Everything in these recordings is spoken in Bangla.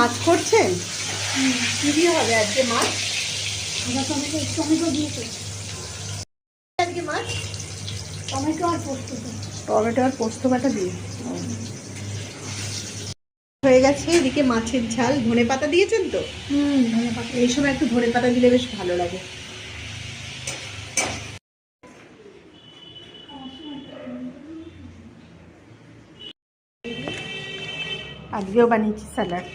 মাছ করছেন? হবে আজকে মাছ। আমরা টমেটো টমেটো দিয়েছে। আজকে মাছ? টমেটো আর পোস্ত টমেটো আর পোস্ত বাটা দিয়ে। হয়ে গেছে এদিকে মাছের ঝাল। ধনে পাতা দিয়েছেন তো? হুম ধনে পাতা এই সময় একটু ধনে পাতা দিলে বেশ ভালো লাগে। আজকেও বানিয়েছি স্যালাড।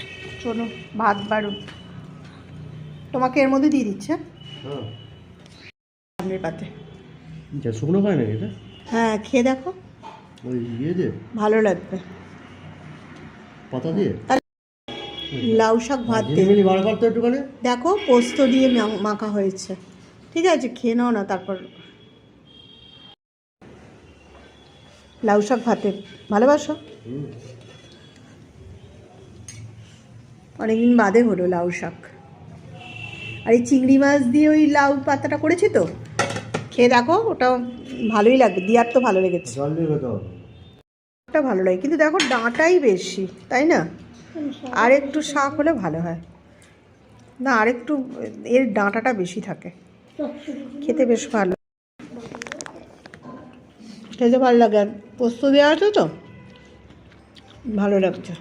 চলো ভাত বাড়ুন। তোমাকে এর মধ্যে দিয়ে দিচ্ছে হ্যাঁ? সামনের পাতে। শুকনো খায় না এটা? হ্যাঁ খেয়ে দেখো। ওই ইয়ে ভালো লাগবে। পাতা দিয়ে? লাউ শাক ভাত দিয়ে। দেখো পোস্ত দিয়ে মাখা হয়েছে। ঠিক আছে খেয়ে নাও না তারপর। লাউ শাক ভাতে। ভালোবাসো। অনেকদিন বাদে হলো লাউ শাক। আর এই চিংড়ি মাছ দিয়ে ওই লাউ পাতাটা করেছি তো? খেয়ে দেখো ওটা ভালোই লাগবে দিয়ার তো ভালো লেগেছে। ওটা ভালো লাগে কিন্তু দেখো ডাঁটাই বেশি তাই না? আর একটু শাক হলে ভালো হয়। না আর একটু এর ডাঁটাটা বেশি থাকে। খেতে বেশ ভালো। খেতে ভালো লাগে। আর পোস্ত দেওয়া আছে তো? ভালো লাগছে।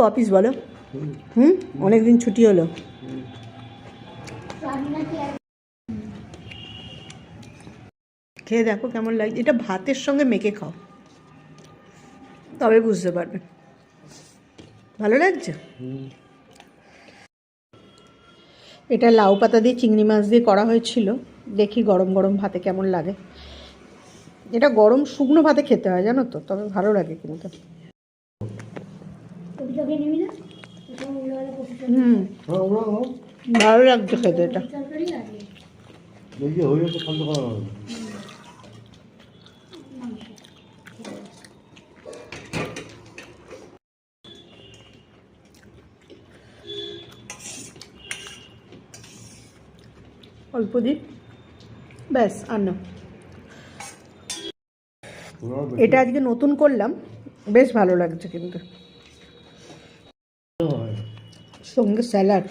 অফিস বলো। হুম। হুম? অনেকদিন ছুটি হলো। খেয়ে দেখো কেমন লাগছে। এটা ভাতের সঙ্গে মেখে খাও। তবে বুঝতে পারবে। ভালো লাগছে? এটা লাউ পাতা দিয়ে, চিংড়ি মাছ দিয়ে করা হয়েছিল। দেখি গরম গরম ভাতে কেমন লাগে। এটা গরম শুকনো ভাতে খেতে হয়, জানো তো? তবে ভালো লাগে কিন্তু। হুম। হ্যাঁ। ভালো লাগছে খেতে এটা। অল্প দিন ব্যাস আর না এটা আজকে নতুন করলাম। বেশ ভালো লাগছে কিন্তু। সঙ্গে স্যালাড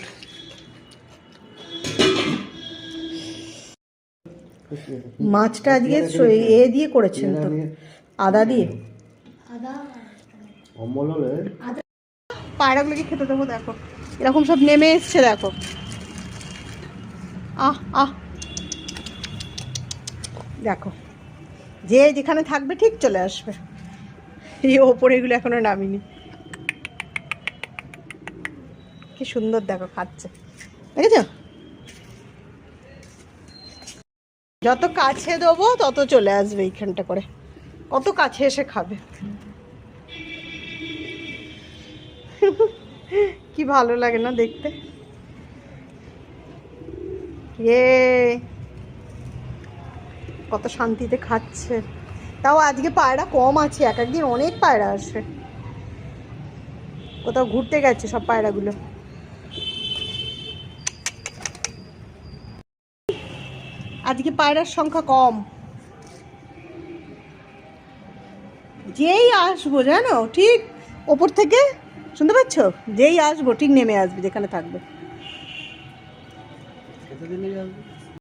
মাছটা আজকে এ দিয়ে করেছেন তো? আদা দিয়ে? অম্বল পায়রাগুলোকে খেতে দেবো, দেখো। এরকম সব নেমে এসছে, দেখো। আহ আহ। দেখো। যে যেখানে থাকবে ঠিক চলে আসবে। এই ওপরে এগুলো এখনও নামিনি। কি সুন্দর দেখো খাচ্ছে। দেখেছ? যত কাছে দেবো তত চলে আসবে এইখানটা করে। কত কাছে এসে খাবে। কি ভালো লাগে না দেখতে। এ কত শান্তিতে খাচ্ছে। তাও আজকে পায়রা কম আছে এক একদিন অনেক পায়রা আসে। কোথাও ঘুরতে গেছে সব পায়রাগুলো। আজকে পায়রার সংখ্যা কম। যেই আসব, জানো? ঠিক ওপর থেকে, শুনতে পাচ্ছ? যেই আসব, ঠিক নেমে আসবে যেখানে থাকবে।